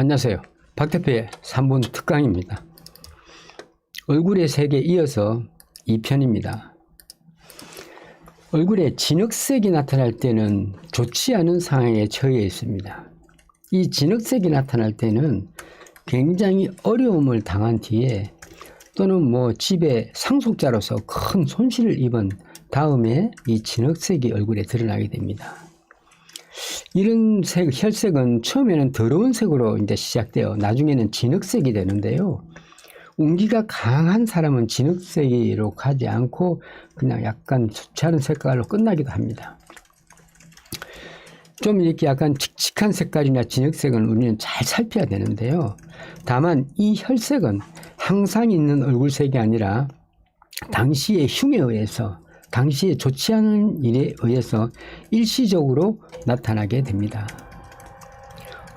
안녕하세요. 박대표의 3분 특강입니다. 얼굴의 색에 이어서 2편입니다. 얼굴에 진흙색이 나타날 때는 좋지 않은 상황에 처해 있습니다. 이 진흙색이 나타날 때는 굉장히 어려움을 당한 뒤에 또는 뭐 집에 상속자로서 큰 손실을 입은 다음에 이 진흙색이 얼굴에 드러나게 됩니다. 이런 색, 혈색은 처음에는 더러운 색으로 이제 시작되어 나중에는 진흙색이 되는데요. 운기가 강한 사람은 진흙색으로 가지 않고 그냥 약간 수차른 색깔로 끝나기도 합니다. 좀 이렇게 약간 칙칙한 색깔이나 진흙색은 우리는 잘 살펴야 되는데요. 다만 이 혈색은 항상 있는 얼굴색이 아니라 당시의 흉에 의해서 당시에 좋지 않은 일에 의해서 일시적으로 나타나게 됩니다.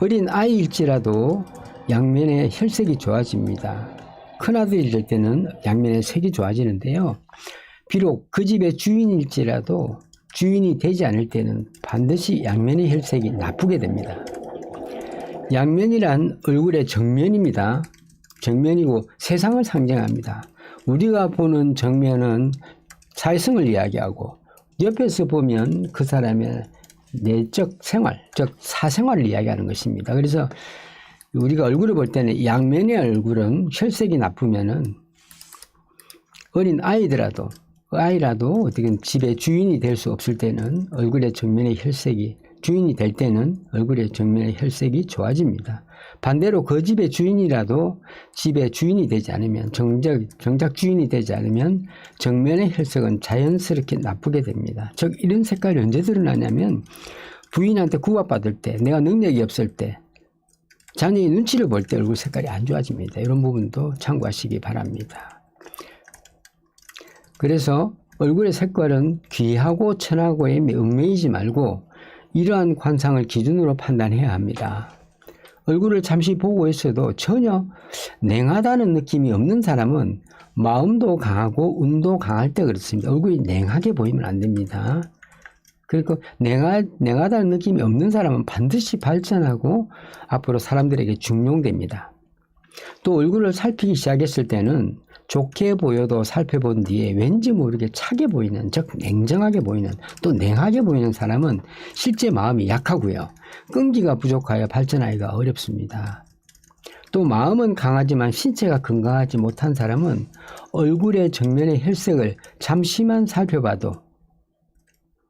어린 아이일지라도 양면의 혈색이 좋아집니다. 큰아들이 될 때는 양면의 색이 좋아지는데요. 비록 그 집의 주인일지라도 주인이 되지 않을 때는 반드시 양면의 혈색이 나쁘게 됩니다. 양면이란 얼굴의 정면입니다. 정면이고 세상을 상징합니다. 우리가 보는 정면은 사회성을 이야기하고 옆에서 보면 그 사람의 내적 생활, 즉 사생활을 이야기하는 것입니다. 그래서 우리가 얼굴을 볼 때는 양면의 얼굴은 혈색이 나쁘면은 어린 아이더라도 그 아이라도 어떻게 집의 주인이 될 수 없을 때는 얼굴의 정면의 혈색이 주인이 될 때는 얼굴의 정면의 혈색이 좋아집니다. 반대로 그 집의 주인이라도 집의 주인이 되지 않으면 정작 정작 주인이 되지 않으면 정면의 혈색은 자연스럽게 나쁘게 됩니다. 즉 이런 색깔이 언제 드러나냐면 부인한테 구박받을 때 내가 능력이 없을 때 자녀의 눈치를 볼 때 얼굴 색깔이 안 좋아집니다. 이런 부분도 참고하시기 바랍니다. 그래서 얼굴의 색깔은 귀하고 천하고에 얽매이지 말고 이러한 관상을 기준으로 판단해야 합니다. 얼굴을 잠시 보고 있어도 전혀 냉하다는 느낌이 없는 사람은 마음도 강하고 운도 강할 때 그렇습니다. 얼굴이 냉하게 보이면 안 됩니다. 그리고 냉하, 냉하다는 느낌이 없는 사람은 반드시 발전하고 앞으로 사람들에게 중용됩니다. 또 얼굴을 살피기 시작했을 때는 좋게 보여도 살펴본 뒤에 왠지 모르게 차게 보이는, 즉 냉정하게 보이는, 또 냉하게 보이는 사람은 실제 마음이 약하고요. 끈기가 부족하여 발전하기가 어렵습니다. 또 마음은 강하지만 신체가 건강하지 못한 사람은 얼굴의 정면의 혈색을 잠시만 살펴봐도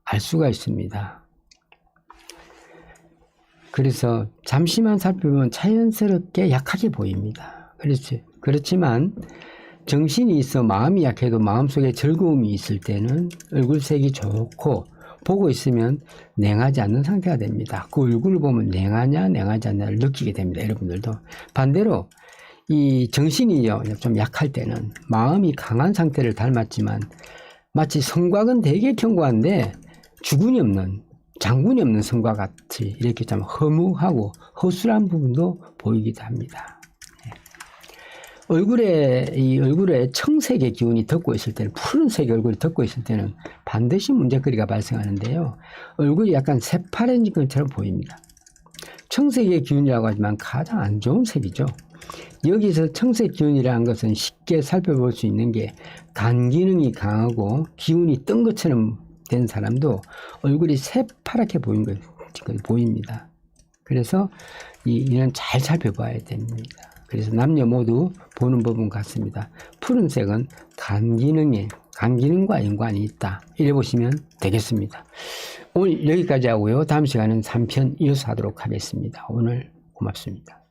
알 수가 있습니다. 그래서 잠시만 살펴보면 자연스럽게 약하게 보입니다. 그렇지. 그렇지만 정신이 있어 마음이 약해도 마음속에 즐거움이 있을 때는 얼굴색이 좋고 보고 있으면 냉하지 않는 상태가 됩니다. 그 얼굴을 보면 냉하냐 냉하지 않냐를 느끼게 됩니다. 여러분들도 반대로 이 정신이요 좀 약할 때는 마음이 강한 상태를 닮았지만 마치 성곽은 되게 견고한데 주군이 없는 장군이 없는 성과 같이 이렇게 좀 허무하고 허술한 부분도 보이기도 합니다. 예. 얼굴에 이 얼굴에 청색의 기운이 덮고 있을 때는 푸른색의 얼굴이 덮고 있을 때는 반드시 문제거리가 발생하는데요. 얼굴이 약간 새파란 것처럼 보입니다. 청색의 기운이라고 하지만 가장 안 좋은 색이죠. 여기서 청색 기운이라는 것은 쉽게 살펴볼 수 있는 게 간 기능이 강하고 기운이 뜬 것처럼 된 사람도 얼굴이 새파랗게 보인 것 보입니다. 그래서 이, 이는 잘 살펴봐야 됩니다. 그래서 남녀 모두 보는 법은 같습니다. 푸른색은 간 기능에 간 기능과 연관이 있다. 이래 보시면 되겠습니다. 오늘 여기까지 하고요. 다음 시간은 3편 이어서 하도록 하겠습니다. 오늘 고맙습니다.